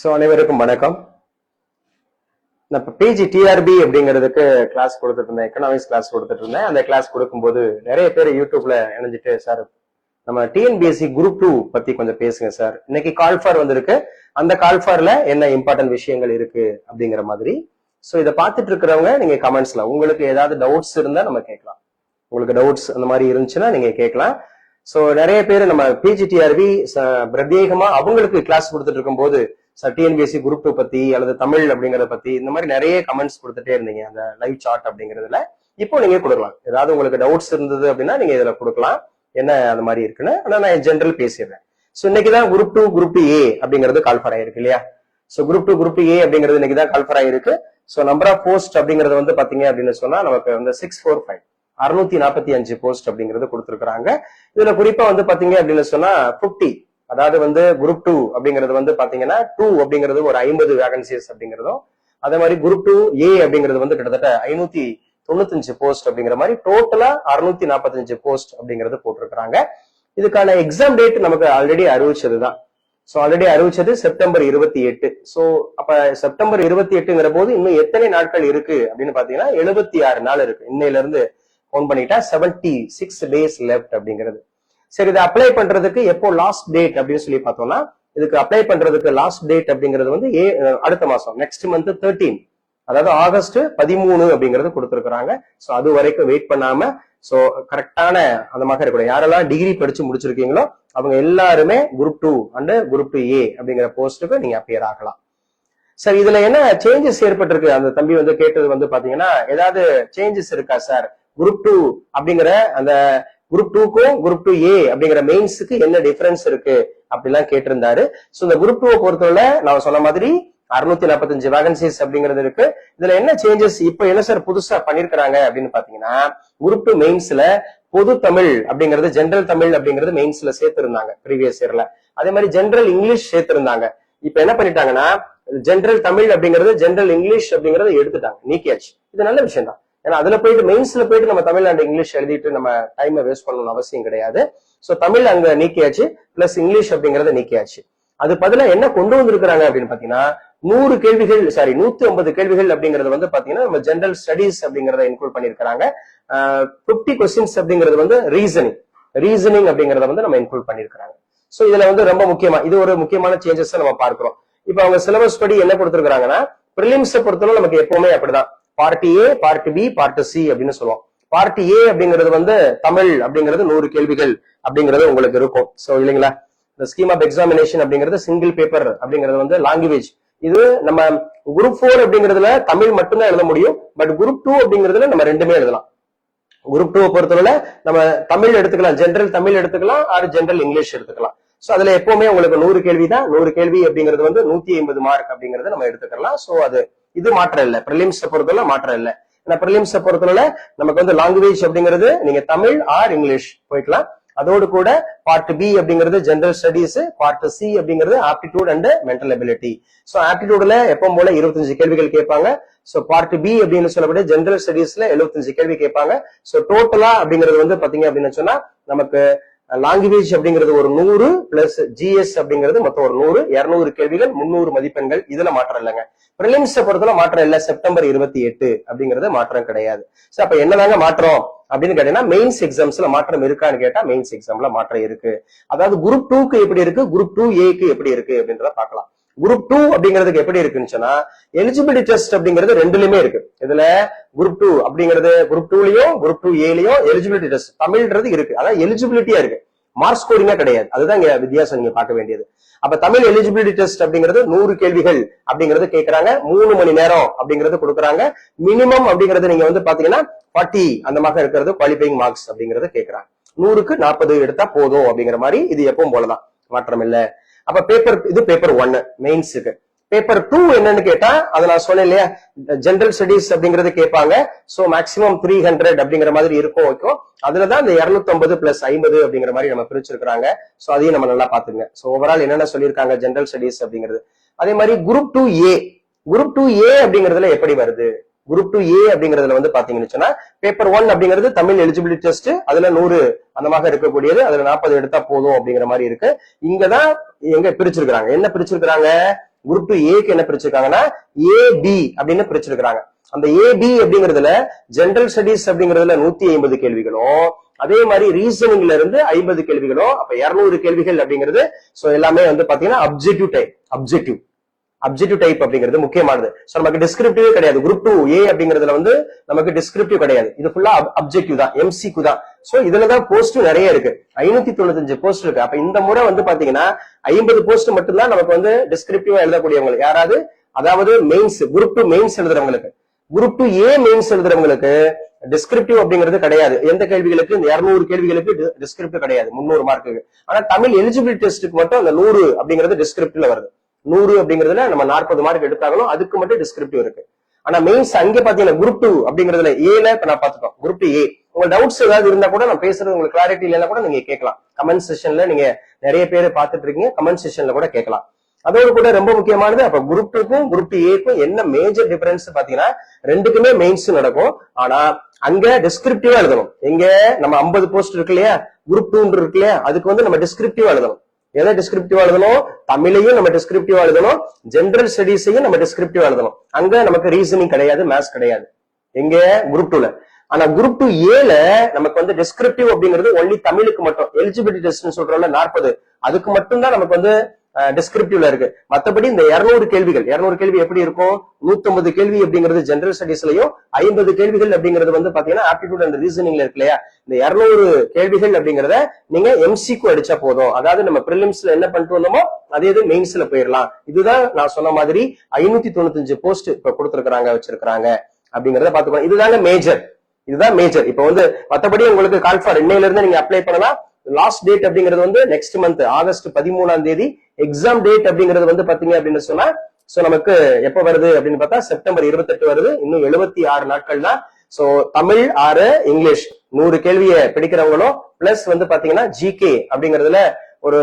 So அனைவருக்கும் வணக்கம். நான் இப்போ பிஜி டிஆர்பி அப்படிங்கிறதுக்கு கிளாஸ் கொடுத்துட்டு இருந்தேன் எக்கனாமிக்ஸ் கிளாஸ் கொடுத்துட்டு இருந்தேன் அந்த கிளாஸ் கொடுக்கும்போது நிறைய பேர் யூடியூப்ல இணைஞ்சிட்டு சார் நம்ம டிஎன்பிஎஸ்சி குரூப் டூ பத்தி கொஞ்சம் பேசுங்க சார் இன்னைக்கு கால்ஃபார் வந்திருக்கு. அந்த கால்ஃபார்ல என்ன இம்பார்ட்டன்ட் விஷயங்கள் இருக்கு அப்படிங்கிற மாதிரி. ஸோ இதை பார்த்துட்டு இருக்கிறவங்க நீங்க கமெண்ட்ஸ்ல உங்களுக்கு ஏதாவது டவுட்ஸ் இருந்தா நம்ம கேட்கலாம். உங்களுக்கு டவுட்ஸ் அந்த மாதிரி இருந்துச்சுன்னா நீங்க கேட்கலாம். ஸோ நிறைய பேர் நம்ம பிஜிடிஆர்பி பிரத்யேகமா அவங்களுக்கு கிளாஸ் கொடுத்துட்டு இருக்கும்போது டிஎன்பிஎஸ்சி குரூப் டூ பத்தி அல்லது தமிழ் அப்படிங்கறத பத்தி இந்த மாதிரி நிறைய கமெண்ட்ஸ் கொடுத்துட்டே இருந்தீங்க அந்த லைவ் சார்ட் அப்படிங்கறதுல. இப்போ நீங்க கொடுக்கலாம். ஏதாவது உங்களுக்கு டவுட்ஸ் இருந்தது அப்படின்னா நீங்க இதுல கொடுக்கலாம். என்ன அந்த மாதிரி இருக்குன்னு ஆனா நான் ஜென்ரல் பேசிடுறேன். ஸோ இன்னைக்கு தான் குரூப் டூ குரூப் ஏ அப்படிங்கிறது கால்ஃபர் ஆயிருக்கு இல்லையா? So group two group A அப்படிங்கிறது இன்னைக்கு தான் கால்ஃபர் ஆயிருக்கு. ஸோ நம்பர் ஆஃப் போஸ்ட் அப்படிங்கிறது வந்து பாத்தீங்க அப்படின்னு சொன்னா நமக்கு வந்து சிக்ஸ் ஃபோர் ஃபைவ் அறுநூத்தி நாற்பத்தி அஞ்சு போஸ்ட் அப்படிங்கிறது கொடுத்துருக்காங்க இதுல குறிப்பா வந்து பாத்தீங்க அப்படின்னு சொன்னா பிப்டி அதாவது வந்து குரூப் டூ அப்படிங்கிறது வந்து பாத்தீங்கன்னா டூ அப்படிங்கிறது ஒரு ஐம்பது வேகன்சிஸ் அப்படிங்கிறதும் அதே மாதிரி குரூப் டூ ஏ அப்படிங்கிறது வந்து கிட்டத்தட்ட ஐநூத்தி தொண்ணூத்தஞ்சு போஸ்ட் அப்படிங்கிற மாதிரி டோட்டலா அறுநூத்தி நாற்பத்தஞ்சு போஸ்ட் அப்படிங்கிறது போட்டிருக்கிறாங்க. இதுக்கான எக்ஸாம் டேட் நமக்கு ஆல்ரெடி அறிவிச்சதுதான். ஸோ ஆல்ரெடி அறிவிச்சது செப்டம்பர் இருபத்தி எட்டு. ஸோ அப்ப செப்டம்பர் இருபத்தி எட்டுங்கிற போது இன்னும் எத்தனை நாட்கள் இருக்கு அப்படின்னு பாத்தீங்கன்னா எழுபத்தி ஆறு நாள் இருக்கு. இன்னையில இருந்து ஃபோன் பண்ணிட்டா செவன்டி சிக்ஸ் டேஸ் லெஃப்ட் அப்படிங்கிறது. சரி இதை அப்ளை பண்றதுக்கு எப்போ லாஸ்ட் டேட் அப்படின்னு சொல்லி பார்த்தோம்னா இதுக்கு அப்ளை பண்றதுக்கு லாஸ்ட் டேட் அப்படிங்கிறது வந்து ஏ அடுத்த மாசம் நெக்ஸ்ட் மந்த் தேர்ட்டீன் அதாவது ஆகஸ்ட் பதிமூணு அப்படிங்கறது கொடுத்துருக்காங்க ஸோ அது வரைக்கும் வெயிட் பண்ணாம ஸோ கரெக்டான அந்த மாதிரி இருக்கணும் யாரெல்லாம் டிகிரி படிச்சு முடிச்சிருக்கீங்களோ அவங்க எல்லாருமே group two and group two A அப்படிங்கிற போஸ்ட்டுக்கு நீங்க அப்பியர் ஆகலாம். சார் இதுல என்ன சேஞ்சஸ் ஏற்பட்டிருக்கு? அந்த தம்பி வந்து கேட்டது வந்து பாத்தீங்கன்னா ஏதாவது சேஞ்சஸ் இருக்கா சார் குரூப் டூ அப்படிங்கிற அந்த குரூப் டூக்கும் குரூப் டூ ஏ அப்படிங்கிற மெயின்ஸுக்கு என்ன டிஃபரன்ஸ் இருக்கு? அப்படிலாம் கேட்டிருந்தாரு. ஸோ இந்த குரூப் டூவை பொறுத்தவரை நான் சொன்ன மாதிரி அறுநூத்தி நாற்பத்தஞ்சு வேகன்சிஸ் அப்படிங்கிறது இருக்கு. இதுல என்ன சேஞ்சஸ் இப்ப என்ன சார் புதுசா பண்ணிருக்கிறாங்க அப்படின்னு பாத்தீங்கன்னா குரூப் டூ மெயின்ஸ்ல பொது தமிழ் அப்படிங்கிறது ஜென்ரல் தமிழ் அப்படிங்கிறது மெயின்ஸ்ல சேர்த்திருந்தாங்க ப்ரீவியஸ் இயர்ல அதே மாதிரி ஜென்ரல் இங்கிலீஷ் சேர்த்திருந்தாங்க. இப்ப என்ன பண்ணிட்டாங்கன்னா ஜென்ரல் தமிழ் அப்படிங்கிறது ஜென்ரல் இங்கிலீஷ் அப்படிங்கறத எடுத்துட்டாங்க. நீக்கியாச்சு இது நல்ல விஷயம் தான் ஏன்னா அதுல போயிட்டு மெயின்ஸ்ல போயிட்டு நம்ம தமிழ் அண்ட் இங்கிலீஷ் எழுதிட்டு நம்ம டைமை வேஸ்ட் பண்ணணும்னு அவசியம் கிடையாது. சோ தமிழ் அங்க நீக்கியாச்சு பிளஸ் இங்கிலீஷ் அப்படிங்கறத நீக்கியாச்சு. அது பதிலா என்ன கொண்டு வந்திருக்கிறாங்க அப்படின்னு பாத்தீங்கன்னா நூறு கேள்விகள் சாரி நூத்தி ஐம்பது கேள்விகள் அப்படிங்கறது வந்து பாத்தீங்கன்னா நம்ம ஜென்ரல் ஸ்டடிஸ் அப்படிங்கறத இன்க்ளூட் பண்ணிருக்காங்க பிப்டி கொஸ்டின்ஸ் அப்படிங்கிறது வந்து ரீசனிங் ரீசனிங் அப்படிங்கறத வந்து நம்ம இன்க்ளூட் பண்ணிருக்காங்க சோ இதுல வந்து ரொம்ப முக்கியமா இது ஒரு முக்கியமான சேஞ்சஸ் நம்ம பார்க்கிறோம். இப்ப அவங்க சிலபஸ் படி என்ன கொடுத்திருக்காங்கன்னா பிரிலிம்ஸை பொறுத்தவரை நமக்கு எப்பவுமே அப்படிதான். Part A part B part C அப்படின்னு சொல்லுவோம். பார்ட் ஏ அப்படிங்கிறது வந்து தமிழ் அப்படிங்கிறது நூறு கேள்விகள் அப்படிங்கிறது உங்களுக்கு இருக்கும். சோ இல்லைங்களா? இந்த ஸ்கீம் ஆஃப் எக்ஸாமினேஷன் அப்படிங்கிறது சிங்கிள் பேப்பர் அப்படிங்கிறது வந்து லாங்குவேஜ் இது நம்ம குரூப் ஃபோர் அப்படிங்கிறதுல தமிழ் மட்டும்தான் எழுத முடியும். பட் குரூப் டூ அப்படிங்கிறதுல நம்ம ரெண்டுமே எழுதலாம். குரூப் டூ பொறுத்தவரை நம்ம தமிழ் எடுத்துக்கலாம். ஜென்ரல் தமிழ் எடுத்துக்கலாம். ஆறு ஜென்ரல் இங்கிலீஷ் எடுத்துக்கலாம். சோ அதுல எப்பவுமே உங்களுக்கு நூறு கேள்வி தான் நூறு கேள்வி அப்படிங்கிறது வந்து நூத்தி ஐம்பது மார்க் அப்படிங்கறத நம்ம எடுத்துக்கலாம். சோ அது இது மாற்றம் இல்லை. ப்ரிலிம்ஸை பொறுத்தவரை மாற்றம் இல்லை. ஏன்னா ப்ரிலிம்ஸை பொறுத்தவரை நமக்கு வந்து லாங்குவேஜ் அப்படிங்கிறது நீங்க தமிழ் ஆர் இங்கிலீஷ் போய்க்கலாம். அதோடு கூட பார்ட் பி அப்படிங்கிறது ஜென்ரல் ஸ்டடிஸ் பார்ட் சி அப்படிங்கிறது aptitude and mental ability so ஆப்டிடியூட்ல எப்பவும் போல இருபத்தஞ்சு கேள்விகள் கேட்பாங்க. சோ பார்ட் பி அப்படின்னு சொல்லக்கூடிய ஜென்ரல் ஸ்டடிஸ்ல எழுபத்தஞ்சு கேள்வி கேட்பாங்க. சோ டோட்டலா அப்படிங்கிறது வந்து பாத்தீங்க அப்படின்னு சொன்னா நமக்கு லாங்குவேஜ் அப்படிங்கிறது ஒரு நூறு பிளஸ் ஜிஎஸ் அப்படிங்கிறது மொத்தம் ஒரு நூறு இருநூறு கேள்விகள் முன்னூறு மதிப்பெண்கள். இதுல மாற்றம் இல்லைங்க. பிரிலிம்ஸை பொறுத்தவரை மாற்றம் இல்ல. செப்டம்பர் இருபத்தி எட்டு அப்படிங்கிறது மாற்றம் கிடையாது. சோ அப்ப என்னதாங்க மாற்றம்? அப்படின்னு கேட்டீங்கன்னா மெயின்ஸ் எக்ஸாம்ஸ்ல மாற்றம் இருக்கான்னு கேட்டா மெயின்ஸ் எக்ஸாம்ல மாற்றம் இருக்கு. அதாவது குரூப் டூக்கு எப்படி இருக்கு? குரூப் டூ ஏக்கு எப்படி இருக்கு? அப்படின்றத பாக்கலாம் குரூப் டூ அப்படிங்கிறதுக்கு எப்படி இருக்குன்னு சொன்னா எலிஜிபிலிட்டி டெஸ்ட் அப்படிங்கிறது ரெண்டுலயுமே இருக்கு. இதுல குரூப் டூ அப்படிங்கிறது குரூப் டூலயும் குரூப் டூ ஏலயும் எலிஜிபிலிட்டி டெஸ்ட் தமிழ்ன்றது இருக்கு. அதான் எலிஜிபிலிட்டியா இருக்கு. மார்க் ஸ்கோரிங்கா கிடையாது. அதுதான் இங்க வித்தியாசம் நீங்க பார்க்க வேண்டியது. அப்ப தமிழ் எலிஜிபிலிட்டி டெஸ்ட் அப்படிங்கிறது நூறு கேள்விகள் அப்படிங்கறது கேட்கறாங்க மூணு மணி நேரம் அப்படிங்கறது கொடுக்குறாங்க. மினிமம் அப்படிங்கறது நீங்க வந்து பாத்தீங்கன்னா ஃபார்ட்டி அந்த மாதிரி இருக்கிறது குவாலிஃபைங் மார்க்ஸ் அப்படிங்கறது கேட்கறாங்க நூறுக்கு நாற்பது எடுத்தா போதும் அப்படிங்கிற மாதிரி இது எப்பவும் போலதான். மாற்றம் இல்ல அப்ப பேப்பர் இது பேப்பர் ஒன்னு மெயின்ஸுக்கு பேப்பர் டூ என்னன்னு கேட்டா அதை நான் சொன்னேன் இல்லையா? ஜென்ரல் ஸ்டடிஸ் அப்படிங்கறது கேட்பாங்க. சோ மேக்சிமம் த்ரீ ஹண்ட்ரட் அப்படிங்கிற மாதிரி இருக்கும் வைக்கும் அதுலதான் இந்த இருநூத்தி ஐம்பது பிளஸ் ஐம்பது அப்படிங்கிற மாதிரி நம்ம பிரிச்சிருக்காங்க சோ அதையும் நம்ம நல்லா பாத்துங்க சோ ஓவரால் என்னென்ன சொல்லியிருக்காங்க ஜென்ரல் ஸ்டடிஸ் அப்படிங்கிறது. அதே மாதிரி group two A group two A அப்படிங்கறதுல எப்படி வருது? குரூப் டூ ஏ அப்படிங்கறதுல வந்து பாத்தீங்கன்னு சொன்னா பேப்பர் ஒன் அப்படிங்கிறது தமிழ் எலிஜிபிலிட்டி டெஸ்ட் அதுல நூறு அந்த மாதிரி இருக்கக்கூடியது அதுல நாற்பது எடுத்தா போதும் அப்படிங்கிற மாதிரி இருக்கு. இங்கதான் எங்க பிரிச்சிருக்கிறாங்க. என்ன பிரிச்சிருக்கிறாங்க? குரூப் டூ ஏக்கு என்ன பிரிச்சிருக்காங்கன்னா ஏ பி அப்படின்னு பிரிச்சிருக்கிறாங்க. அந்த ஏ பி அப்படிங்கறதுல ஜென்ரல் ஸ்டடிஸ் அப்படிங்கறதுல நூத்தி ஐம்பது கேள்விகளும் அதே மாதிரி ரீசனிங்ல இருந்து ஐம்பது கேள்விகளும் அப்ப இருநூறு கேள்விகள் அப்படிங்கிறது சோ எல்லாமே வந்து பாத்தீங்கன்னா objective type objective objective type அப்படிங்கிறது முக்கியமானது. சோ நமக்கு டிஸ்கிரிப்டிவே கிடையாது. குரூப் டூ ஏ அப்படிங்கறதுல வந்து நமக்கு டிஸ்கிரிப்டிவ் கிடையாது. இது ஃபுல்லா அப்ஜெக்டிவ் தான். எம்சிக்கு தான். சோ இதுலதான் போஸ்ட் நிறைய இருக்கு. ஐநூத்தி தொண்ணூத்தஞ்சு போஸ்ட் இருக்கு. அப்ப இந்த முறை வந்து பாத்தீங்கன்னா ஐம்பது போஸ்ட் மட்டும்தான் நமக்கு வந்து டிஸ்கிரிப்டிவா எழுதக்கூடியவங்க. யாராவது? அதாவது மெயின்ஸ் குரூப் டூ மெயின்ஸ் எழுதுறவங்களுக்கு. குரூப் டூ ஏ மெயின்ஸ் எழுதுறவங்களுக்கு டிஸ்கிரிப்டிவ் அப்படிங்கிறது கிடையாது. எந்த கேள்விகளுக்கு? இந்த இருநூறு கேள்விகளுக்கு டிஸ்கிரிப்டிவ் கிடையாது. முந்நூறு மார்க்குக்கு ஆனா தமிழ் எலிஜிபிலிட்டி டெஸ்ட்டுக்கு மட்டும் அந்த நூறு அப்படிங்கிறது டிஸ்கிரிப்டிவ்ல வருது. நூறு அப்படிங்கிறதுல நம்ம நாற்பது மார்க் எடுத்தாலும் அதுக்கு மட்டும் டிஸ்கிரிப்டிவ் இருக்கு. ஆனா மெயின்ஸ் அங்க பாத்தீங்கன்னா குரூப் டூ அப்படிங்கறதுல ஏல இப்ப நான் பாத்துக்கோம் குரூப் டூ ஏ உங்க டவுட்ஸ் ஏதாவது இருந்தா கூட நான் பேசுறது உங்களுக்கு கிளாரிட்டி இல்லைன்னா கூட நீங்க கேட்கலாம். கமெண்ட் செஷன்ல நீங்க நிறைய பேர் பாத்துட்டு இருக்கீங்க. கமெண்ட் செஷன்ல கூட கேட்கலாம். அதோடு கூட ரொம்ப முக்கியமானது அப்ப குரூப் டூக்கும் குரூப் ஏக்கும் என்ன மேஜர் டிஃபரன்ஸ் பாத்தீங்கன்னா ரெண்டுக்குமே மெயின்ஸ் நடக்கும். ஆனா அங்க டிஸ்கிரிப்டிவா எழுதணும். எங்க நம்ம 50 போஸ்ட் இருக்கு இல்லையா? குரூப் டூ இருக்கு இல்லையா? அதுக்கு வந்து நம்ம டிஸ்கிரிப்டிவா எழுதணும். எதை டிஸ்கிரிப்டிவா எழுதணும்? தமிழையும் நம்ம டிஸ்கிரிப்டிவா எழுதணும். ஜென்ரல் ஸ்டடீஸையும் நம்ம டிஸ்கிரிப்டிவா எழுதணும். அங்க நமக்கு ரீசனிங் கிடையாது மேத்ஸ் கிடையாது. எங்க? குரூப் டூல ஆனா குரூப் டூ ஏல நமக்கு வந்து டிஸ்கிரிப்டிவ் அப்படிங்கிறது ஒன்லி தமிழுக்கு மட்டும். எலிஜிபிலிட்டி டெஸ்ட்னு சொல்றோம்ல நாற்பது. அதுக்கு மட்டும் தான் நமக்கு வந்து டிஸ்கிரிப்டிவ்ல இருக்கு. மத்தபடி இந்த 200 கேள்விகள் 200 கேள்வி எப்படி இருக்கும்? 150 கேள்வி அப்படிங்கிறது ஜெனரல் ஸ்டடீஸ்லயும் ஐம்பது கேள்விகள் அப்படிங்கிறது வந்து பாத்தீங்கன்னா ஆப்டிடியூட் அண்ட் ரீசனிங்ல இருக்கு இல்லையா? இந்த 200 கேள்விகள் அப்படிங்கறத நீங்க எம்சிக்கு அடிச்சா போதும். அதாவது நம்ம பிரிலிம்ஸ்ல என்ன பண்ணிட்டு வந்தோமோ அதே இது மெயின்ஸ்ல போயிடலாம். இதுதான் நான் சொன்ன மாதிரி ஐநூத்தி தொண்ணூத்தஞ்சு போஸ்ட் இப்ப கொடுத்துருக்காங்க வச்சிருக்காங்க அப்படிங்கறத பாத்துக்கணும் இதுதாங்க மேஜர் இதுதான் மேஜர் இப்ப வந்து மத்தபடி உங்களுக்கு கால் ஃபார் இன்னையில இருந்து நீங்க அப்ளை பண்ணலாம். லாஸ்ட் டேட் அப்படிங்கிறது வந்து நெக்ஸ்ட் மந்த் ஆகஸ்ட் பதிமூணாம் தேதி. எக்ஸாம் டேட் அப்படிங்கிறது வந்து பாத்தீங்க அப்படின்னு சொன்னா சோ நமக்கு எப்ப வருது அப்படின்னு பார்த்தா செப்டம்பர் இருபத்தெட்டு வருது. இன்னும் எழுபத்தி ஆறு நாட்கள் தான். சோ தமிழ் ஆறு இங்கிலீஷ். நூறு கேள்வியை பிடிக்கிறவங்களும் பிளஸ் வந்து பாத்தீங்கன்னா ஜிகே அப்படிங்கறதுல ஒரு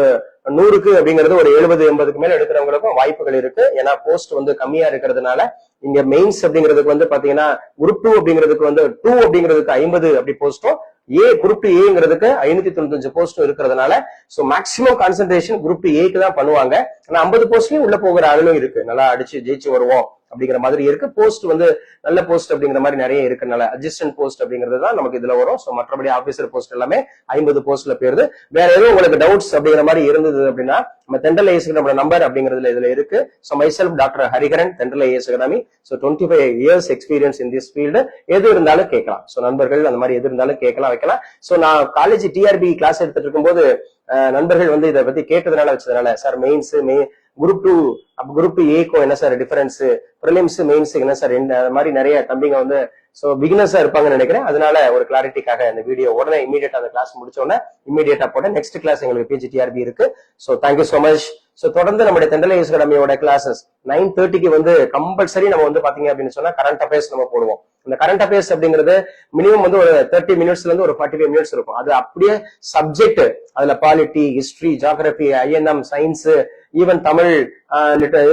நூறுக்கு அப்படிங்கிறது ஒரு எழுபது எண்பதுக்கு மேல எடுக்கிறவங்களுக்கும் வாய்ப்புகள் இருக்கு. ஏன்னா போஸ்ட் வந்து கம்மியா இருக்கிறதுனால இங்க மெயின்ஸ் அப்படிங்கிறதுக்கு வந்து பாத்தீங்கன்னா குரூப் டூ அப்படிங்கிறதுக்கு வந்து டூ அப்படிங்கிறதுக்கு ஐம்பது அப்படி போஸ்டும் ஏ குரூப் டூ ஏங்கிறதுக்கு ஐநூத்தி தொண்ணூத்தஞ்சு போஸ்டும் இருக்கிறதுனால so maximum concentration group two ஏக்கு தான் பண்ணுவாங்க. ஆனா ஐம்பது போஸ்ட்லயும் உள்ள போகிற ஆளும் இருக்கு. நல்லா அடிச்சு ஜெயிச்சு வருவோம். அப்படிங்கிற மாதிரி இருக்கு. போஸ்ட் வந்து நல்ல போஸ்ட் அப்படிங்கிற மாதிரி நிறைய இருக்கனால அசிஸ்டன்ட் போஸ்ட் அப்படிங்கிறது தான் நமக்கு இதுல வரும். ஸோ மற்றபடி ஆபீசர் போஸ்ட் எல்லாமே ஐம்பது போஸ்ட்ல போயிருது. வேற எதுவும் உங்களுக்கு டவுட்ஸ் அப்படிங்கிற மாதிரி இருந்தது அப்படின்னா நம்ம தெண்டல் ஐஎஸ் நம்மளோட நம்பர் அப்படிங்கிறதுல இதுல இருக்கு. So myself doctor Hariharan Thendral IAS academy so twenty five years experience in this field எது இருந்தாலும் கேட்கலாம். ஸோ நண்பர்கள் அந்த மாதிரி எது இருந்தாலும் கேட்கலாம் வைக்கலாம். ஸோ நான் காலேஜ் டிஆர்பி கிளாஸ் எடுத்துட்டு இருக்கும்போது நண்பர்கள் வந்து இதை பத்தி கேட்டதுனால வச்சதுனால sir mains main group two அப்ப குரூப் ஏக்கும் என்ன சார் டிஃபரன்ஸ் ப்ரிலிம்ஸ் மெயின்ஸ் என்ன சார் என்ன அது மாதிரி நிறைய தம்பிங்க வந்து சோ பிகினர்ஸா இருப்பாங்கன்னு நினைக்கிறேன். அதனால ஒரு கிளாரிட்டிக்காக இந்த வீடியோ உடனே இமீடியட்டா அந்த கிளாஸ் முடிச்ச உடனே இமீடியட்டா போட நெக்ஸ்ட் கிளாஸ் எங்களுக்கு பிஜிடிஆர்பி இருக்கு. So thank you so much so தொடர்ந்து நம்முடைய தெண்டலை அகாடமியோட கிளாஸஸ் நைன் தேர்ட்டிக்கு வந்து கம்பல்சரி நம்ம வந்து பாத்தீங்க அப்படின்னு சொன்னா கரண்ட் அஃபேர்ஸ் நம்ம போடுவோம். இந்த கரண்ட் அஃபேர்ஸ் அப்படிங்கிறது மினிமம் வந்து ஒரு தேர்ட்டி மினிட்ஸ்ல இருந்து ஒரு ஃபார்ட்டி ஃபைவ் மினிட்ஸ் இருக்கும். அது அப்படியே சப்ஜெக்ட் அதுல polity history geography INM science even Tamil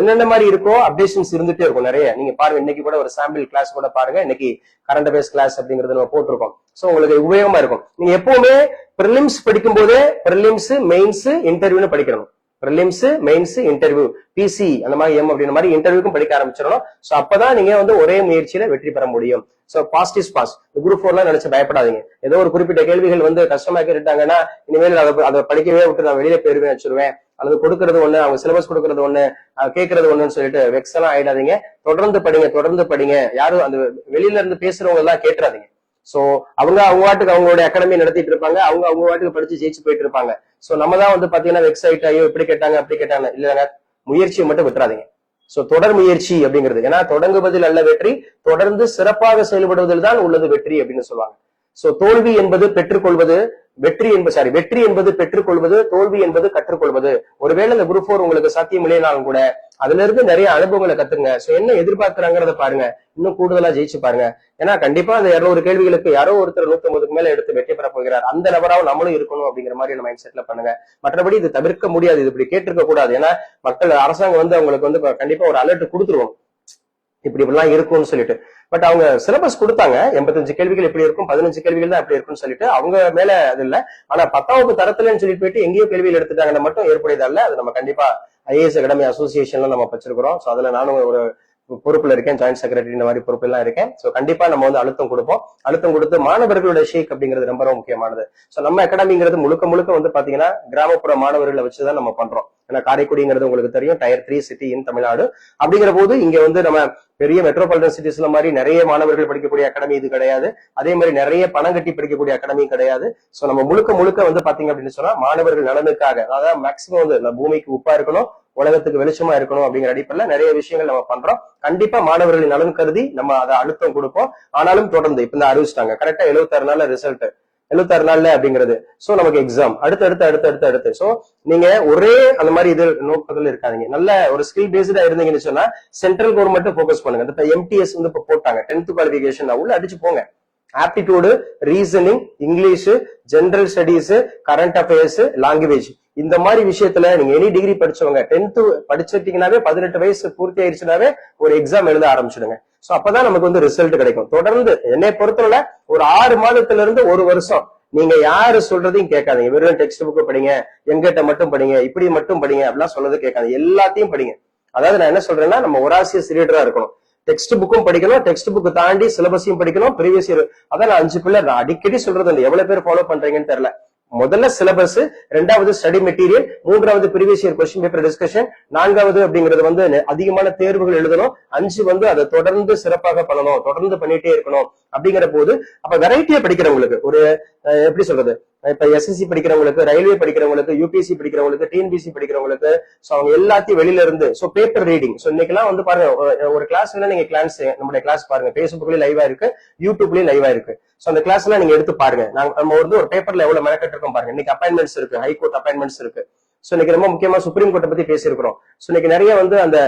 என்னென்ன மாதிரி இருக்கோ அப்டேஷன்ஸ் இருந்துட்டே இருக்கும் நிறைய. நீங்க பாருங்க இன்னைக்கு கூட ஒரு சாம்பிள் கிளாஸ் கூட பாருங்க. இன்னைக்கு கரண்ட் அஃபேர்ஸ் கிளாஸ் அப்படிங்கறது நம்ம போட்டிருக்கோம். சோ உங்களுக்கு உபயோகமா இருக்கும். நீங்க எப்பவுமே ப்ரிலிம்ஸ் படிக்கும் போதே ப்ரிலிம்ஸ் மெயின்ஸ் இன்டர்வியூன்னு படிக்கணும். ப்ரிலிம்ஸ் மெயின்ஸ் இன்டர்வியூ பிசி அந்த மாதிரி எம் அப்படின்ற மாதிரி இன்டர்வியூக்கும் படிக்க ஆரம்பிச்சிடணும். சோ அப்பதான் நீங்க வந்து ஒரே முயற்சியில வெற்றி பெற முடியும். So past is past group ஃபோர்லாம் நினைச்சு பயப்படாதீங்க. ஏதோ ஒரு குறிப்பிட்ட கேள்விகள் வந்து கஷ்டமா கேட்டுட்டாங்கன்னா இனிமேல் அதை அதை படிக்கவே விட்டு நான் வெளியில போயிருவேன் வச்சிருவேன். அல்லது கொடுக்கறது ஒண்ணு அவங்க சிலபஸ் கொடுக்கறது ஒண்ணு கேட்கறது ஒண்ணுன்னு சொல்லிட்டு வெக்ஸ் எல்லாம் ஆயிடாதீங்க. தொடர்ந்து படிங்க தொடர்ந்து படிங்க. யாரும் அந்த வெளியில இருந்து பேசுறவங்க எல்லாம் கேட்டுறாதீங்க. சோ அவங்க அவங்க வாட்டுக்கு அவங்களோட அகாடமி நடத்திட்டு இருப்பாங்க. அவங்க அவங்க வாட்டுக்கு படிச்சு ஜெயிச்சு போயிட்டு இருப்பாங்க. சோ நம்ம தான் வந்து பாத்தீங்கன்னா வெப்சைட் ஐயோ இப்படி கேட்டாங்க அப்படி கேட்டாங்க. இல்லைங்க முயற்சியை மட்டும் விட்டுறாதீங்க. சோ தொடர் முயற்சி அப்படிங்கிறது. ஏன்னா தொடங்குவதில் அல்ல வெற்றி தொடர்ந்து சிறப்பாக செயல்படுவதில் தான் உள்ளது வெற்றி அப்படின்னு சொல்லுவாங்க. சோ தோல்வி என்பது பெற்றுக்கொள்வது வெற்றி என்பது சாரி வெற்றி என்பது பெற்றுக்கொள்வது தோல்வி என்பது கற்றுக்கொள்வது. ஒருவேளை இந்த குரூப் ஃபோர் உங்களுக்கு சாத்தியம் இல்லைனாலும் கூட அதுல இருந்து நிறைய அனுபவங்களை கத்துங்க. சோ என்ன எதிர்பார்க்கிறாங்கிறத பாருங்க. இன்னும் கூடுதலா ஜெயிச்சு பாருங்க. ஏன்னா கண்டிப்பா அந்த இருநூறு கேள்விகளுக்கு யாரோ ஒருத்தர் நூத்தி ஐம்பதுக்கு மேல எடுத்து வெற்றி பெற போகிறார். அந்த நபராவும் நம்மளும் இருக்கணும் அப்படிங்கிற மாதிரி மைண்ட் செட்ல பண்ணுங்க. மற்றபடி இது தவிர்க்க முடியாது. இது இப்படி கேட்டிருக்க கூடாது. ஏன்னா மக்கள் அரசாங்கம் வந்து அவங்களுக்கு வந்து கண்டிப்பா ஒரு அலர்ட் கொடுத்துருவோம். இப்படி இப்படிலாம் இருக்கும்னு சொல்லிட்டு. பட் அவங்க சிலபஸ் கொடுத்தாங்க. எண்பத்தஞ்சு கேள்விகள் இப்படி இருக்கும். பதினஞ்சு கேள்விகள் தான் அப்படி இருக்கும்னு சொல்லிட்டு. அவங்க மேல அது இல்ல. ஆனா பத்தாவது தரத்துலன்னு சொல்லிட்டு போயிட்டு எங்கேயோ கேள்விகள் எடுத்துட்டாங்கன்னு மட்டும் ஏற்புடையதல்ல. அது நம்ம கண்டிப்பா ஐஏஎஸ் அகாடமி அசோசியேஷன்ல நம்ம வச்சிருக்கிறோம். ஸோ அதுல நானும் ஒரு பொறுப்புல இருக்கேன். ஜாயின்ட் செக்ரட்டரி இந்த மாதிரி பொறுப்புலாம் இருக்கேன். ஸோ கண்டிப்பா நம்ம வந்து அழுத்தம் கொடுப்போம். அழுத்தம் கொடுத்து மாணவர்களோட ஷேக் அப்படிங்கிறது ரொம்ப ரொம்ப முக்கியமானது. ஸோ நம்ம அகாடமிங்கிறது முழுக்க முழுக்க வந்து பாத்தீங்கன்னா கிராமப்புற மாணவர்களை வச்சுதான் நம்ம பண்றோம். ஏன்னா காரைக்குடிங்கிறது உங்களுக்கு தெரியும். Tier three city in Tamil Nadu. அப்படிங்கிற போது இங்க வந்து நம்ம பெரிய மெட்ரோபாலிட்டன் சிட்டிஸ்ல மாதிரி நிறைய மாணவர்கள் படிக்கக்கூடிய அகாடமி இது கிடையாது. அதே மாதிரி நிறைய பணம் கட்டி படிக்கக்கூடிய அகாடமி கிடையாது. சோ நம்ம முழுக்க முழுக்க வந்து பாத்தீங்க அப்படின்னு சொன்னா மாணவர்கள் நலனுக்காக அதாவது மேக்சிமம் வந்து பூமிக்கு உப்பா இருக்கணும் உலகத்துக்கு வெளிச்சமா இருக்கணும் அப்படிங்கிற அடிப்படையில நிறைய விஷயங்கள் நம்ம பண்றோம். கண்டிப்பா மாணவர்களின் நலன் கருதி நம்ம அதை அழுத்தம் கொடுப்போம். ஆனாலும் தொடர்ந்து இப்ப இந்த அறிவிச்சிட்டாங்க. கரெக்டா எழுபத்தாறு நாள் ரிசல்ட் எழுபத்தாறு நாள்ல அப்படிங்கிறது. சோ நமக்கு எக்ஸாம் அடுத்து அடுத்து அடுத்து அடுத்து அடுத்து. சோ நீங்க ஒரே அந்த மாதிரி இது நோக்கத்துல இருக்காதீங்க. நல்ல ஒரு ஸ்கில் பேஸ்டா இருந்தீங்கன்னு சொன்னா சென்ட்ரல் கவர்மெண்ட் ஃபோக்கஸ் பண்ணுங்க. இந்த எம்டிஎஸ் வந்து இப்ப போட்டாங்க. டென்த் குவாலிபிகேஷன் உள்ள அடிச்சு போங்க. Aptitude reasoning English general studies current affairs language இந்த மாதிரி விஷயத்துல நீங்க எனி டிகிரி படிச்சவங்க டென்த்து படிச்சிட்டீங்கன்னாவே பதினெட்டு வயசு பூர்த்தி ஆயிடுச்சுனாவே ஒரு எக்ஸாம் எழுத ஆரம்பிச்சிடுங்க. சோ அப்பதான் நமக்கு வந்து ரிசல்ட் கிடைக்கும். தொடர்ந்து என்னை பொறுத்தவரை ஒரு ஆறு மாதத்துல இருந்து ஒரு வருஷம் நீங்க யாரு சொல்றதையும் கேட்காதீங்க. வெறும் டெக்ஸ்ட் புக்கு படிங்க எங்கிட்ட மட்டும் படிங்க இப்படி மட்டும் படிங்க அப்படிலாம் சொல்றது கேட்காது எல்லாத்தையும் படிங்க. அதாவது நான் என்ன சொல்றேன்னா நம்ம ஒராசியஸ் ரீடரா இருக்கணும். டெக்ஸ்ட் புக்கும் படிக்கணும் டெக்ஸ்ட் புக் தாண்டி சிலபஸையும் படிக்கணும் ப்ரீவியஸ் இயர் அதான் நான் அஞ்சு பிள்ளை நான் அடிக்கடி சொல்றது இல்லை. எவ்வளவு பேர் ஃபாலோ பண்றீங்கன்னு தெரியல. முதல்ல சிலபஸ் ரெண்டாவது ஸ்டடி மெட்டீரியல் மூன்றாவது previous year question paper discussion நான்காவது அப்படிங்கிறது வந்து அதிகமான தேர்வுகள் எழுதணும். அஞ்சு வந்து அதை தொடர்ந்து சிறப்பாக பண்ணணும் தொடர்ந்து பண்ணிட்டே இருக்கணும் அப்படிங்கிற போது அப்ப வெரைட்டியா படிக்கிறவங்களுக்கு ஒரு எப்படி சொல்றது? இப்ப எஸ்எஸ்சி படிக்கிறவங்களுக்கு ரயில்வே படிக்கிறவங்களுக்கு யூபிஎஸ்சி படிக்கிறவங்களுக்கு டிஎன்பிசி படிக்கிறவங்களுக்கு சோ அவங்க எல்லாத்தையும் வெளியில இருந்து சோ பேப்பர் ரீடிங் சோ இன்னைக்கெல்லாம் வந்து பாருங்க ஒரு- கிளாஸ் நீங்க கிளாஸ் நம்மளுடைய கிளாஸ் பாருங்க. பேஸ்புக்லயும் லைவா இருக்கு யூடியூப்லயும் லைவா இருக்கு. சோ அந்த கிளாஸ் எல்லாம் நீங்க எடுத்து பாருங்க. நாங்க நம்ம வந்து ஒரு பேப்பர்ல எவ்வளவு மெனக்கெட்டு இருக்கோம் பாருங்க. இன்னைக்கு அப்பாயின்மெண்ட்ஸ் இருக்கு ஹைகோர்ட் அப்பாயின்மெண்ட்ஸ் இருக்கு. சோ இன்னைக்கு ரொம்ப முக்கியமா சுப்ரீம் கோர்ட்டை பத்தி பேசியிருக்கிறோம். சோ இன்னைக்கு நிறைய வந்து அந்த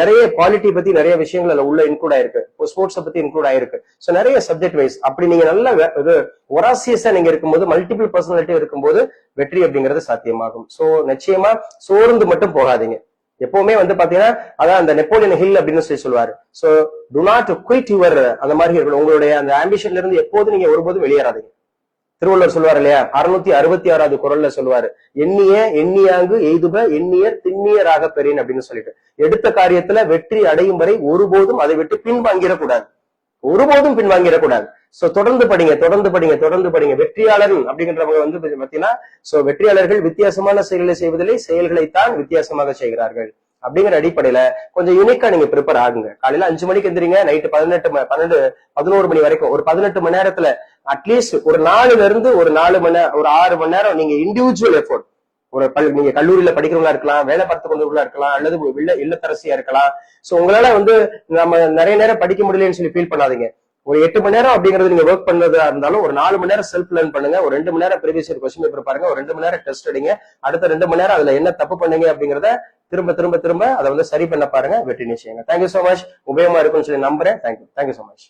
நிறைய குவாலிட்டி பத்தி நிறைய விஷயங்கள் உள்ள இன்க்ளூட் ஆயிருக்கு. ஸ்போர்ட்ஸ் பத்தி இன்க்ளூட் ஆயிருக்கு. சோ நிறைய சப்ஜெக்ட் வைஸ் அப்படி நீங்க நல்ல இது ஒராசியஸா நீங்க இருக்கும்போது மல்டிபிள் பர்சனாலிட்டி இருக்கும்போது வெற்றி அப்படிங்கிறது சாத்தியமாகும். சோ நிச்சயமா சோர்ந்து மட்டும் போகாதீங்க. எப்பவுமே வந்து பாத்தீங்கன்னா அதான் அந்த நெப்போலியன் ஹில் அப்படின்னு சொல்லி சொல்லுவாரு. So do not quit your அந்த மாதிரி இருக்கணும். உங்களுடைய அந்த ஆம்பிஷன்ல இருந்து எப்போதும் நீங்க ஒருபோதும் வெளியேறாதீங்க. திருவள்ளுவர் சொல்லுவார் இல்லையா? அறுநூத்தி அறுபத்தி ஆறாவது குரல்ல சொல்லுவாரு எண்ணிய எண்ணியாங்கு எய்துப எண்ணியர் திண்ணியராக பெறின் அப்படின்னு சொல்லிட்டு. எடுத்த காரியத்துல வெற்றி அடையும் வரை ஒருபோதும் அதை விட்டு பின்வாங்கிடக்கூடாது. ஒருபோதும் பின்வாங்கிடக்கூடாது. சோ தொடர்ந்து படிங்க தொடர்ந்து படிங்க தொடர்ந்து படிங்க. வெற்றியாளர் அப்படிங்கிறவங்க வந்து பாத்தீங்கன்னா சோ வெற்றியாளர்கள் வித்தியாசமான செயல்களை செய்வதில்லை செயல்களைத்தான் வித்தியாசமாக செய்கிறார்கள். அப்படிங்கிற அடிப்படையில கொஞ்சம் யூனிக்கா நீங்க ப்ரிப்பேர் ஆகுங்க. காலையில அஞ்சு மணிக்கு எந்திரிங்க நைட்டு பதினெட்டு பன்னெண்டு பதினோரு மணி வரைக்கும். ஒரு பதினெட்டு மணி நேரத்துல அட்லீஸ்ட் ஒரு நாலுல இருந்து ஒரு நாலு மணி நேரம் ஒரு ஆறு மணி நேரம் நீங்க இண்டிவிஜுவல் எஃபோர்ட் ஒரு பல் நீங்க கல்லூரியில படிக்கிறவங்களா இருக்கலாம் வேலை பார்த்து கொண்டவர்களா இருக்கலாம் அல்லது இல்ல இல்லத்தரசியா இருக்கலாம். சோ உங்களால வந்து நம்ம நிறைய நேரம் படிக்க முடியலன்னு சொல்லி ஃபீல் பண்ணாதீங்க. ஒரு எட்டு மணி நேரம் அப்படிங்கறது நீங்க ஒர்க் பண்ணதா இருந்தாலும் ஒரு நாலு மணி நேரம் செல்ஃப் லேர்ன் பண்ணுங்க. ஒரு ரெண்டு மணி நேரம் ப்ரீவியஸ் இயர் கொஸ்டின் பேப்பர் பாருங்க. ஒரு ரெண்டு மணி நேரம் டெஸ்ட் அடிங்க. அடுத்த ரெண்டு மணி நேரம் அதுல என்ன தப்பு பண்ணுங்க அப்படிங்கறத திரும்ப திரும்ப திரும்ப அதை வந்து சரி பண்ண பாருங்க. வெற்றி நிச்சயங்க. தேங்க்யூ சோ மச் உபயோகமா இருக்கும்னு சொல்லி நம்புறேன். Thank you thank you so much